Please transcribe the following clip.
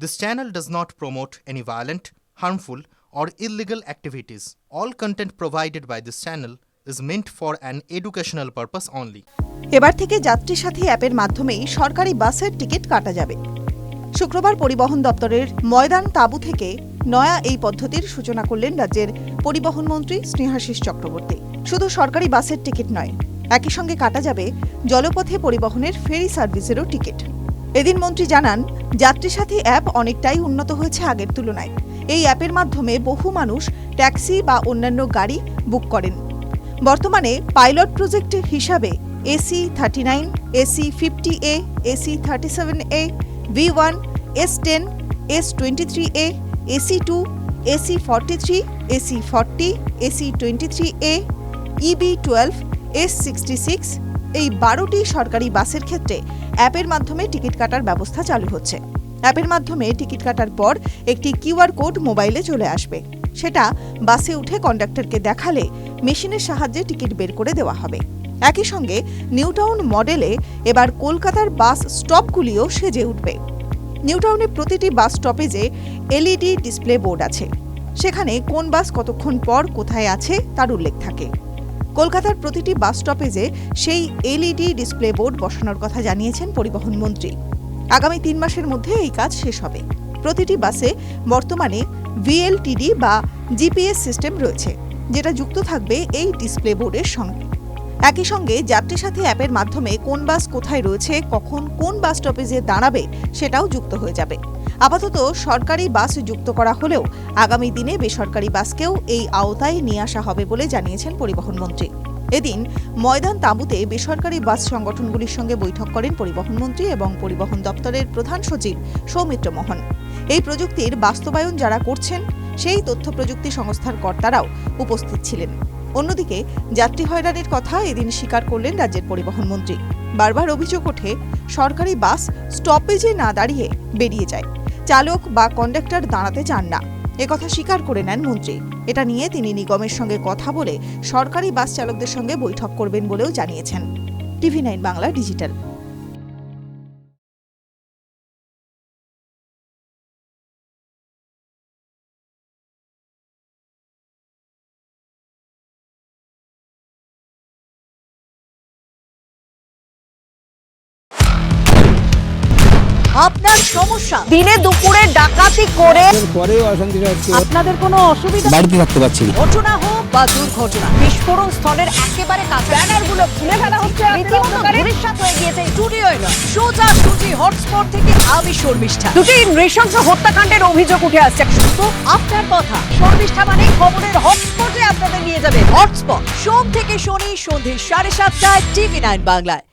This channel does not promote any violent, harmful, or illegal activities. All content provided by this channel is meant for an educational purpose only. এবার থেকে যাত্রী সাথী অ্যাপের মাধ্যমেই সরকারি বাসের ticket কাটা যাবে শুক্রবার পরিবহন দপ্তরের ময়দান তাঁবু থেকে নয়া এই পদ্ধতির সূচনা করলেন রাজ্যের পরিবহন মন্ত্রী স্নেহাশিস চক্রবর্তী শুধু সরকারি বাসের টিকিট নয় একই সঙ্গে কাটা যাবে জলপথে পরিবহনের ফেরি সার্ভিসেরও টিকিট এদিন মন্ত্রী জানান যাত্রী সাথী অ্যাপ অনেকটাই উন্নত হয়েছে আগের তুলনায়। এই অ্যাপের মাধ্যমে বহু মানুষ ট্যাক্সি বা অন্যান্য গাড়ি বুক করেন। বর্তমানে পাইলট প্রজেক্ট হিসাবে AC thirty nine, AC fifty A, AC thirty seven A, V one, S ten, S twenty three A, AC two, AC forty three, AC forty, AC twenty three A, EB twelve, S sixty six এই বারোটি সরকারি বাসের ক্ষেত্রে অ্যাপের মাধ্যমে ticket কাটার ব্যবস্থা চালু হচ্ছে। অ্যাপের মাধ্যমে টিকিট কাটার পর একটি কিউআর কোড মোবাইলে চলে আসবে। সেটা বাসে উঠে কন্ডাক্টরকে দেখালে মেশিনের সাহায্যে টিকিট বের করে দেওয়া হবে। একই সঙ্গে নিউটাউন মডেলে এবার কলকাতার বাস স্টপগুলিও সেজে উঠবে। নিউটাউনে প্রতিটি বাস স্টপেজে এলইডি ডিসপ্লে বোর্ড আছে। সেখানে কোন বাস কতক্ষণ পর কোথায় আছে তার উল্লেখ থাকে। কলকাতার প্রতিটি বাস স্টপেজে সেই এলইডি ডিসপ্লে বোর্ড বসানোর কথা জানিয়েছেন পরিবহন মন্ত্রী। আগামী তিন মাসের মধ্যে এই কাজ শেষ হবে। প্রতিটি বাসে বর্তমানে ভিএলটিডি বা জিপিএস সিস্টেম রয়েছে, যেটা যুক্ত থাকবে এই ডিসপ্লে বোর্ডের সঙ্গে। একই সঙ্গে যাত্রী সাথী অ্যাপের মাধ্যমে কোন বাস কোথায় রয়েছে, কখন কোন বাস স্টপেজে দাঁড়াবে সেটাও যুক্ত হয়ে যাবে। আপাতত সরকারি বাস যুক্ত করা হলেও আগামী দিনে বেসরকারি বাসকেও এই আওতায় নিয়ে আসা হবে বলে জানিয়েছেন পরিবহন মন্ত্রী। এদিন ময়দান তাঁবুতে বেসরকারি বাস সংগঠনগুলির সঙ্গে বৈঠক করেন পরিবহন মন্ত্রী এবং পরিবহন দপ্তরের প্রধান সচিব সৌমিত্র মোহন। এই প্রযুক্তির বাস্তবায়ন যারা করছেন, সেই তথ্য প্রযুক্তি সংস্থার কর্তারাও উপস্থিত ছিলেন। অন্যদিকে যাত্রী হয়রানির কথা এদিন স্বীকার করলেন রাজ্যের পরিবহন মন্ত্রী। বারবার অভিযোগ ওঠে, সরকারি বাস স্টপেজে না দাঁড়িয়ে বেরিয়ে যায়। চালক বা কন্ডাক্টর দাঁড়াতে চান না। একথা স্বীকার করে নেন মন্ত্রী। এটা নিয়ে তিনি নিগমের সঙ্গে কথা বলে সরকারি বাস চালকদের সঙ্গে বৈঠক করবেন বলেও জানিয়েছেন। TV nine Bangla digital. আপনার সমস্যা। দিনে দুপুরে ডাকাতি করে পরেও অশান্তিটা হচ্ছে আপনাদের কোনো অসুবিধা? বাড়িতে থাকতে পারছি ঘটনা হোক বা দুর্ঘটনা বিস্ফোরণ স্থলের একেবারে কাছে ব্যানারগুলো খুলে ফেলা হচ্ছে রীতিমতো হয়ে গিয়েছে স্টুডিওয় নয়। সোজা দুটি হটস্পট থেকে আমি শর্মিষ্ঠা। দুটি নৃশংস হত্যাকাণ্ডের অভিযোগ উঠে আসছে। শুধু আপনার কথা। শর্মিষ্ঠা মানে খবরের হটস্পটে আপনাদের নিয়ে যাবে হটস্পট। সোম থেকে শনি সন্ধে সাড়ে সাতটায় টিভি নাইন বাংলায়।